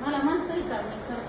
मला म्हणतोय का मी कर